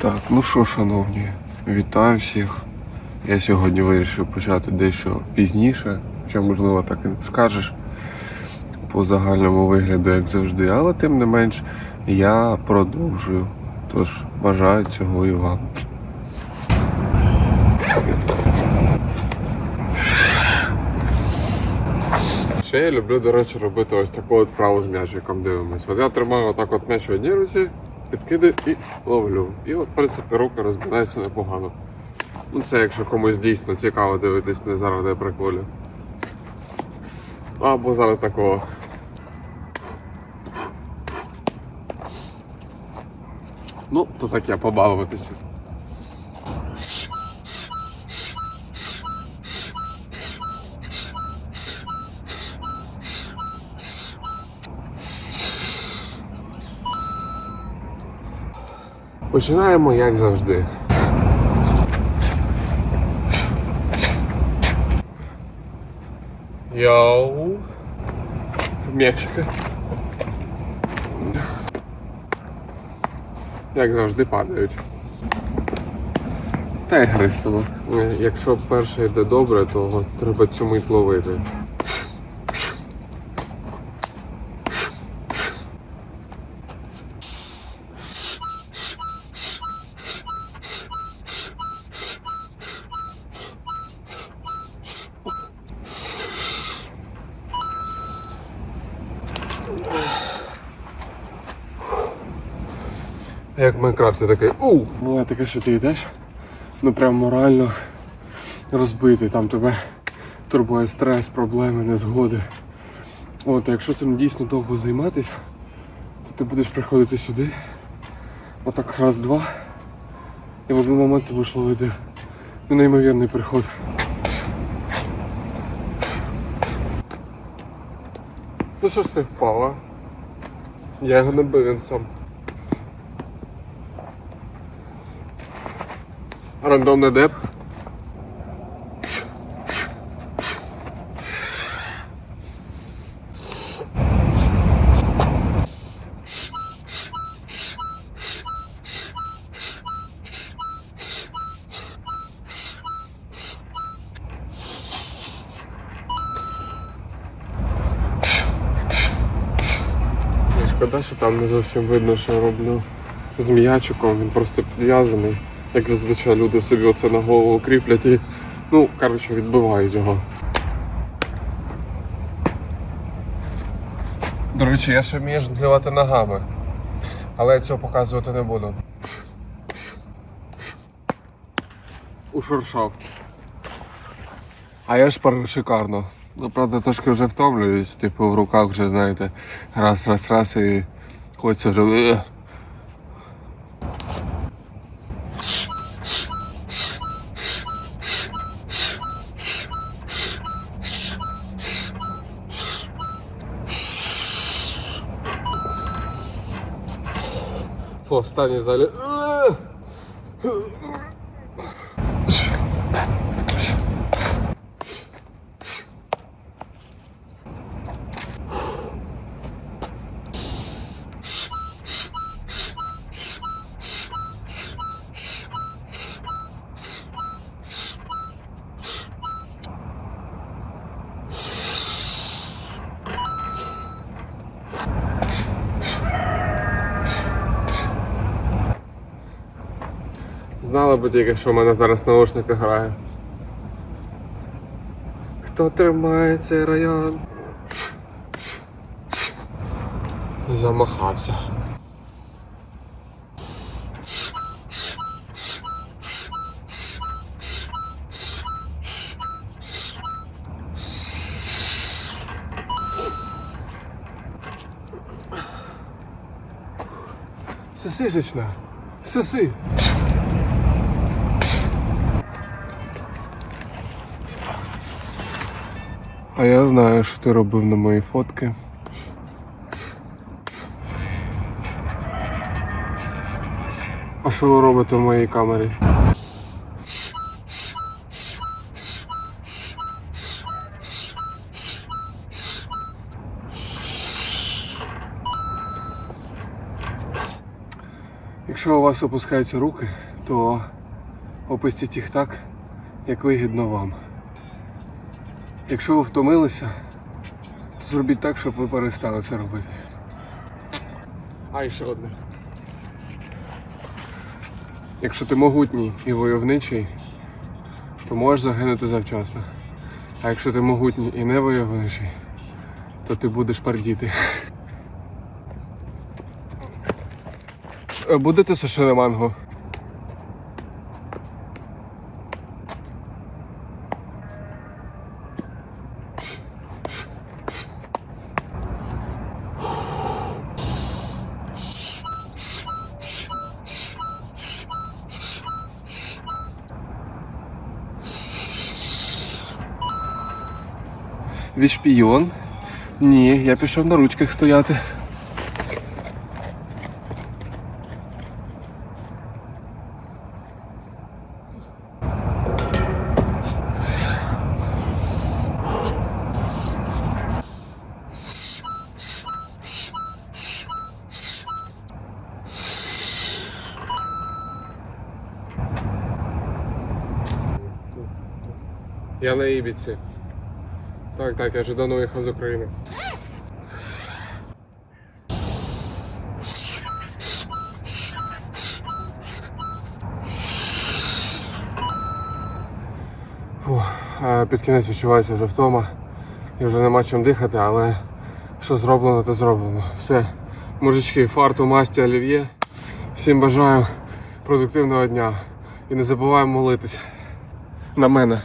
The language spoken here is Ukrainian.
Так, ну що, шановні, вітаю всіх. Я сьогодні вирішив почати дещо пізніше, що можливо так і скажеш по загальному вигляду, як завжди, але тим не менш я продовжую. Тож бажаю цього і вам. Ще я люблю, до речі, робити ось таку от вправу з м'ячиком. Дивимось. От я тримаю отак от м'яч в одній руці, підкидаю і ловлю. І от, в принципі, руки розбираються непогано. Ну, це якщо комусь дійсно цікаво дивитись не заради приколів. Або заради такого. Ну, то таке побалуватися. Починаємо як завжди. Йоу. М'ячика. Як завжди падають. Та й гристимо. Якщо перше йде добре, то треба цю мить ловити. Як в Майнкрафті такий у! Буває таке, що ти йдеш, ну прям морально розбитий, там тебе турбує стрес, проблеми, незгоди. От, а якщо цим дійсно довго займатися, то ти будеш приходити сюди, отак раз-два, і в один момент ти будеш ловити неймовірний приход. Ну що ж ти впала? Я його не бив він сам. Рандомний деп. Шкода, що там не зовсім видно, що я роблю з м'ячиком, він просто підв'язаний. Як зазвичай люди собі оце на голову кріплять і, ну, коротше, відбивають його. До речі, я ще вмію жонглювати ногами. Але я цього показувати не буду. Ушуршав. А я ж шпарю шикарно. Ну, правда, трошки вже втомлююсь, типу в руках вже, знаєте, раз, раз, раз і хочеться вже. «Е». В останній залі. Знала би тільки, що в мене зараз наушники грає. Хто тримає цей район? Замахався. Сосисочна. Соси. А я знаю, що ти робив на мої фотки. А що ви робите в моїй камері? Якщо у вас опускаються руки, то опустіть їх так, як вигідно вам. Якщо ви втомилися, то зробіть так, щоб ви перестали це робити. А і ще одне. Якщо ти могутній і войовничий, то можеш загинути завчасно. А якщо ти могутній і не войовничий, то ти будеш пардіти. Будете сушене манго? Ви шпійон? Ні, я пішов на ручках стояти. Я на Ібіці. Так, так, я вже давно виїхав з України. Фух, під кінець відчувається вже втома. І вже нема чим дихати, але що зроблено, то зроблено. Все. Мужички, фарту, масті, олів'є. Всім бажаю продуктивного дня. І не забуваємо молитись на мене.